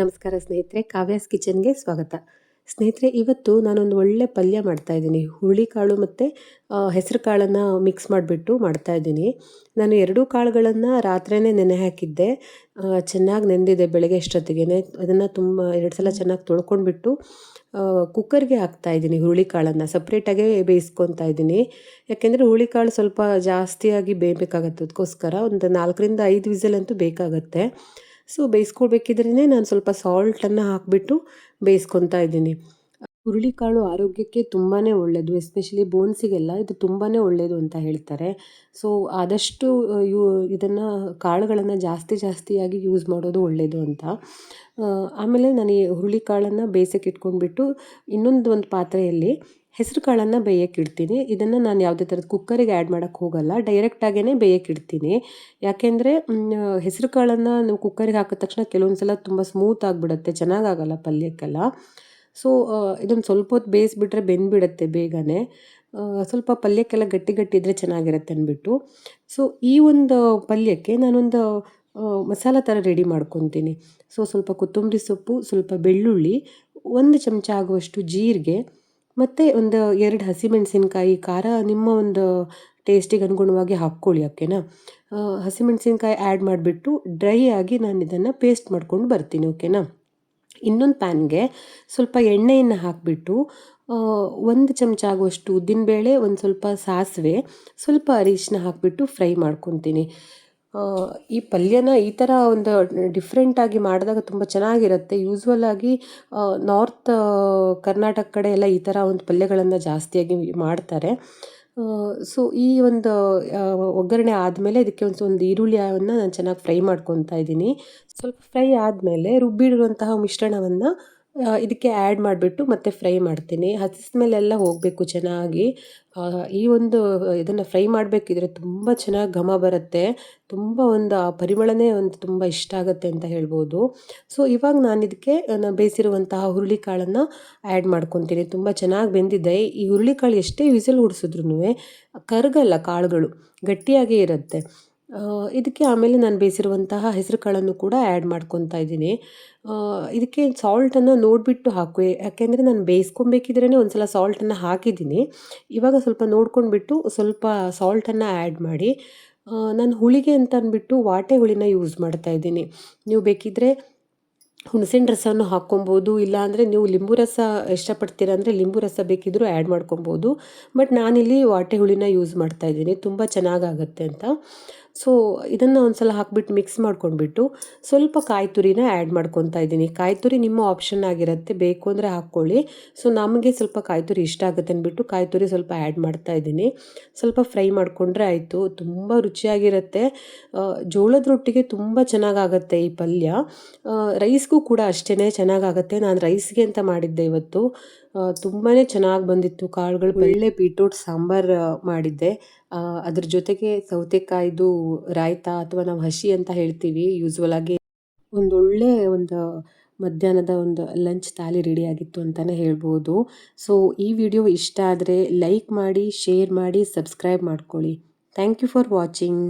ನಮಸ್ಕಾರ ಸ್ನೇಹಿತರೆ, ಕಾವ್ಯಾಸ್ ಕಿಚನ್ಗೆ ಸ್ವಾಗತ. ಸ್ನೇಹಿತರೆ, ಇವತ್ತು ನಾನೊಂದು ಒಳ್ಳೆ ಪಲ್ಯ ಮಾಡ್ತಾ ಇದ್ದೀನಿ. ಹುರುಳಿಕಾಳು ಮತ್ತು ಹೆಸರು ಕಾಳನ್ನು ಮಿಕ್ಸ್ ಮಾಡಿಬಿಟ್ಟು ಮಾಡ್ತಾ ಇದ್ದೀನಿ. ನಾನು ಎರಡೂ ಕಾಳುಗಳನ್ನು ರಾತ್ರಿಯೇ ನೆನೆ ಹಾಕಿದ್ದೆ. ಚೆನ್ನಾಗಿ ನೆಂದಿದೆ ಬೆಳಗ್ಗೆ ಅಷ್ಟೊತ್ತಿಗೆ ಅದನ್ನು ತುಂಬ, ಎರಡು ಸಲ ಚೆನ್ನಾಗಿ ತೊಳ್ಕೊಂಡ್ಬಿಟ್ಟು ಕುಕ್ಕರ್ಗೆ ಹಾಕ್ತಾ ಇದ್ದೀನಿ ಹುರುಳಿಕಾಳನ್ನು ಸಪ್ರೇಟಾಗೆ ಬೇಯಿಸ್ಕೊತಾ ಇದ್ದೀನಿ. ಯಾಕೆಂದರೆ ಹುರುಳಿಕಾಳು ಸ್ವಲ್ಪ ಜಾಸ್ತಿಯಾಗಿ ಬೇಯಬೇಕಾಗತ್ತೆ. ಅದಕ್ಕೋಸ್ಕರ ಒಂದು ನಾಲ್ಕರಿಂದ ಐದು ವಿಸಲಂತೂ ಬೇಕಾಗತ್ತೆ. ಸೊ ಬೇಯಿಸ್ಕೊಳ್ಬೇಕಿದ್ರೇ ನಾನು ಸ್ವಲ್ಪ ಸಾಲ್ಟನ್ನು ಹಾಕಿಬಿಟ್ಟು ಬೇಯಿಸ್ಕೊತಾ ಇದ್ದೀನಿ. ಹುರುಳಿಕಾಳು ಆರೋಗ್ಯಕ್ಕೆ ತುಂಬಾ ಒಳ್ಳೆಯದು ಎಸ್ಪೆಷಲಿ ಬೋನ್ಸಿಗೆಲ್ಲ ಇದು ತುಂಬಾ ಒಳ್ಳೆಯದು ಅಂತ ಹೇಳ್ತಾರೆ. ಸೊ ಆದಷ್ಟು ಯೂ, ಇದನ್ನು, ಕಾಳುಗಳನ್ನು ಜಾಸ್ತಿ ಜಾಸ್ತಿಯಾಗಿ ಯೂಸ್ ಮಾಡೋದು ಒಳ್ಳೆಯದು ಅಂತ. ಆಮೇಲೆ ನಾನು ಈ ಹುರುಳಿಕಾಳನ್ನು ಬೇಯಿಸೋಕೆ ಇಟ್ಕೊಂಡ್ಬಿಟ್ಟು ಇನ್ನೊಂದು ಒಂದು ಪಾತ್ರೆಯಲ್ಲಿ ಹೆಸರು ಕಾಳನ್ನು ಬೇಯಕ್ಕೆ ಇಡ್ತೀನಿ. ಇದನ್ನು ನಾನು ಯಾವುದೇ ಥರದ ಕುಕ್ಕರಿಗೆ ಆ್ಯಡ್ ಮಾಡೋಕ್ಕೆ ಹೋಗಲ್ಲ. ಡೈರೆಕ್ಟಾಗೇ ಬೇಯಕ್ಕೆ ಇಡ್ತೀನಿ. ಯಾಕೆಂದರೆ ಹೆಸರು ಕಾಳನ್ನು ನೀವು ಕುಕ್ಕರಿಗೆ ಹಾಕಿದ ತಕ್ಷಣ ಕೆಲವೊಂದು ಸಲ ತುಂಬ ಸ್ಮೂತ್ ಆಗಿಬಿಡುತ್ತೆ. ಚೆನ್ನಾಗಾಗಲ್ಲ ಪಲ್ಯಕ್ಕೆಲ್ಲ. ಸೊ ಇದೊಂದು ಸ್ವಲ್ಪ ಹೊತ್ತು ಬೇಯಿಸ್ಬಿಟ್ರೆ ಬೆಂದ್ಬಿಡತ್ತೆ ಬೇಗನೆ. ಸ್ವಲ್ಪ ಪಲ್ಯಕ್ಕೆಲ್ಲ ಗಟ್ಟಿ ಗಟ್ಟಿ ಇದ್ದರೆ ಚೆನ್ನಾಗಿರುತ್ತೆ ಅಂದ್ಬಿಟ್ಟು ಸೊ ಈ ಒಂದು ಪಲ್ಯಕ್ಕೆ ನಾನೊಂದು ಮಸಾಲ ಥರ ರೆಡಿ ಮಾಡ್ಕೊತೀನಿ. ಸೊ ಸ್ವಲ್ಪ ಕೊತ್ತಂಬರಿ ಸೊಪ್ಪು, ಸ್ವಲ್ಪ ಬೆಳ್ಳುಳ್ಳಿ, ಒಂದು ಚಮಚ ಆಗುವಷ್ಟು ಜೀರಿಗೆ ಮತ್ತು ಒಂದು ಎರಡು ಹಸಿಮೆಣಸಿನ್ಕಾಯಿ ಖಾರ ನಿಮ್ಮ ಒಂದು ಟೇಸ್ಟಿಗೆ ಅನುಗುಣವಾಗಿ ಹಾಕ್ಕೊಳ್ಳಿ ಓಕೆನಾ ಹಸಿಮೆಣಸಿನ್ಕಾಯಿ ಆ್ಯಡ್ ಮಾಡಿಬಿಟ್ಟು ಡ್ರೈ ಆಗಿ ನಾನು ಇದನ್ನು ಪೇಸ್ಟ್ ಮಾಡ್ಕೊಂಡು ಬರ್ತೀನಿ ಓಕೆನಾ ಇನ್ನೊಂದು ಪ್ಯಾನ್ಗೆ ಸ್ವಲ್ಪ ಎಣ್ಣೆಯನ್ನು ಹಾಕಿಬಿಟ್ಟು ಒಂದು ಚಮಚ ಆಗುವಷ್ಟು ಉದ್ದಿನಬೇಳೆ, ಒಂದು ಸ್ವಲ್ಪ ಸಾಸಿವೆ, ಸ್ವಲ್ಪ ಅರಿಶಿನ ಹಾಕಿಬಿಟ್ಟು ಫ್ರೈ ಮಾಡ್ಕೊತೀನಿ. ಈ ಪಲ್ಯನ ಈ ಥರ ಒಂದು ಡಿಫ್ರೆಂಟಾಗಿ ಮಾಡಿದಾಗ ತುಂಬ ಚೆನ್ನಾಗಿರುತ್ತೆ. ಯೂಸ್ವಲ್ ಆಗಿ ನಾರ್ತ್ ಕರ್ನಾಟಕ ಕಡೆ ಎಲ್ಲ ಈ ಥರ ಒಂದು ಪಲ್ಯಗಳನ್ನು ಜಾಸ್ತಿಯಾಗಿ ಮಾಡ್ತಾರೆ. ಸೊ ಈ ಒಂದು ಒಗ್ಗರಣೆ ಆದಮೇಲೆ ಇದಕ್ಕೆ ಒಂದು ಒಂದು ಈರುಳ್ಳಿಯನ್ನು ನಾನು ಚೆನ್ನಾಗಿ ಫ್ರೈ ಮಾಡ್ಕೊತಾ ಇದ್ದೀನಿ. ಸ್ವಲ್ಪ ಫ್ರೈ ಆದಮೇಲೆ ರುಬ್ಬಿಡುವಂತಹ ಮಿಶ್ರಣವನ್ನು ಇದಕ್ಕೆ ಆ್ಯಡ್ ಮಾಡಿಬಿಟ್ಟು ಮತ್ತೆ ಫ್ರೈ ಮಾಡ್ತೀನಿ. ಹಸಿ ಸ್ಮೆಲ್ಲೆಲ್ಲ ಹೋಗಬೇಕು ಚೆನ್ನಾಗಿ. ಈ ಒಂದು ಇದನ್ನು ಫ್ರೈ ಮಾಡಬೇಕಿದ್ರೆ ತುಂಬ ಚೆನ್ನಾಗಿ ಘಮ ಬರುತ್ತೆ. ತುಂಬ ಒಂದು, ಆ, ಪರಿಮಳನೇ ಒಂದು ತುಂಬ ಇಷ್ಟ ಆಗುತ್ತೆ ಅಂತ ಹೇಳ್ಬೋದು. ಸೊ ಇವಾಗ ನಾನು ಇದಕ್ಕೆ ನಾನು ಬೇಯಿಸಿರುವಂತಹ ಹುರುಳಿಕಾಳನ್ನು ಆ್ಯಡ್ ಮಾಡ್ಕೊತೀನಿ. ತುಂಬ ಚೆನ್ನಾಗಿ ಬೆಂದಿದೆ. ಈ ಹುರುಳಿಕಾಳು ಎಷ್ಟೇ ವಿಸಿಲ್ ಹುಡ್ಸಿದ್ರು ಕರಗಲ್ಲ ಕಾಳುಗಳು, ಗಟ್ಟಿಯಾಗೇ ಇರುತ್ತೆ. ಇದಕ್ಕೆ ಆಮೇಲೆ ನಾನು ಬೇಯಿಸಿರುವಂತಹ ಹೆಸರು ಕಾಳನ್ನು ಕೂಡ ಆ್ಯಡ್ ಮಾಡ್ಕೊತಾ ಇದ್ದೀನಿ. ಇದಕ್ಕೆ ಸಾಲ್ಟನ್ನು ನೋಡಿಬಿಟ್ಟು ಹಾಕುವೆ. ಯಾಕೆಂದರೆ ನಾನು ಬೇಯಿಸ್ಕೊಬೇಕಿದ್ರೇ ಒಂದು ಸಲ ಸಾಲ್ಟನ್ನು ಹಾಕಿದ್ದೀನಿ. ಇವಾಗ ಸ್ವಲ್ಪ ನೋಡ್ಕೊಂಡ್ಬಿಟ್ಟು ಸ್ವಲ್ಪ ಸಾಲ್ಟನ್ನು ಆ್ಯಡ್ ಮಾಡಿ ನಾನು ಹುಳಿಗೆ ಅಂತ ಅಂದ್ಬಿಟ್ಟು ವಾಟೆ ಹುಳಿನ ಯೂಸ್ ಮಾಡ್ತಾ ಇದ್ದೀನಿ. ನೀವು ಬೇಕಿದ್ದರೆ ಹುಣಸಿನ ರಸವನ್ನು ಹಾಕ್ಕೊಬೋದು, ಇಲ್ಲಾಂದರೆ ನೀವು ಲಿಂಬು ರಸ ಇಷ್ಟಪಡ್ತೀರ ಅಂದರೆ ಲಿಂಬು ರಸ ಬೇಕಿದ್ದರೂ ಆ್ಯಡ್ ಮಾಡ್ಕೊಬೋದು. ಬಟ್ ನಾನಿಲ್ಲಿ ವಾಟೆ ಹುಳಿನ ಯೂಸ್ ಮಾಡ್ತಾ ಇದ್ದೀನಿ, ತುಂಬ ಚೆನ್ನಾಗಾಗತ್ತೆ ಅಂತ. ಸೊ ಇದನ್ನು ಒಂದು ಸಲ ಹಾಕ್ಬಿಟ್ಟು ಮಿಕ್ಸ್ ಮಾಡ್ಕೊಂಡ್ಬಿಟ್ಟು ಸ್ವಲ್ಪ ಕಾಯಿ ತುರಿನ ಆ್ಯಡ್ ಮಾಡ್ಕೊತಾ ಇದ್ದೀನಿ. ಕಾಯಿ ತುರಿ ನಿಮ್ಮ ಆಪ್ಷನ್ ಆಗಿರುತ್ತೆ, ಬೇಕು ಅಂದರೆ ಹಾಕ್ಕೊಳ್ಳಿ. ಸೊ ನಮಗೆ ಸ್ವಲ್ಪ ಕಾಯಿ ತುರಿ ಇಷ್ಟ ಆಗುತ್ತೆ ಅಂದ್ಬಿಟ್ಟು ಕಾಯಿ ತುರಿ ಸ್ವಲ್ಪ ಆ್ಯಡ್ ಮಾಡ್ತಾ ಇದ್ದೀನಿ. ಸ್ವಲ್ಪ ಫ್ರೈ ಮಾಡಿಕೊಂಡ್ರೆ ಆಯಿತು, ತುಂಬ ರುಚಿಯಾಗಿರುತ್ತೆ. ಜೋಳದ ರೊಟ್ಟಿಗೆ ತುಂಬ ಚೆನ್ನಾಗಾಗತ್ತೆ ಈ ಪಲ್ಯ. ರೈಸ್ಗೂ ಕೂಡ ಅಷ್ಟೇ ಚೆನ್ನಾಗಾಗತ್ತೆ. ನಾನು ರೈಸ್ಗೆ ಅಂತ ಮಾಡಿದ್ದೆ ಇವತ್ತು. ತುಂಬಾ ಚೆನ್ನಾಗಿ ಬಂದಿತ್ತು. ಕಾಳುಗಳು ಒಳ್ಳೆ ಬೀಟ್ರೂಟ್, ಸಾಂಬಾರು ಮಾಡಿದ್ದೆ. ಅದ್ರ ಜೊತೆಗೆ ಸೌತೆಕಾಯ್ದು, ರಾಯ್ತ ಅಥವಾ ನಾವು ಹಸಿ ಅಂತ ಹೇಳ್ತೀವಿ. ಯೂಸ್ವಲ್ ಆಗಿ ಒಂದೊಳ್ಳೆ ಒಂದು ಮಧ್ಯಾಹ್ನದ ಒಂದು ಲಂಚ್ ತಾಲಿ ರೆಡಿಯಾಗಿತ್ತು ಅಂತಲೇ ಹೇಳ್ಬೋದು. ಸೊ ಈ ವಿಡಿಯೋ ಇಷ್ಟ ಆದರೆ ಲೈಕ್ ಮಾಡಿ ಶೇರ್ ಮಾಡಿ ಸಬ್ಸ್ಕ್ರೈಬ್ ಮಾಡ್ಕೊಳ್ಳಿ. Thank you for watching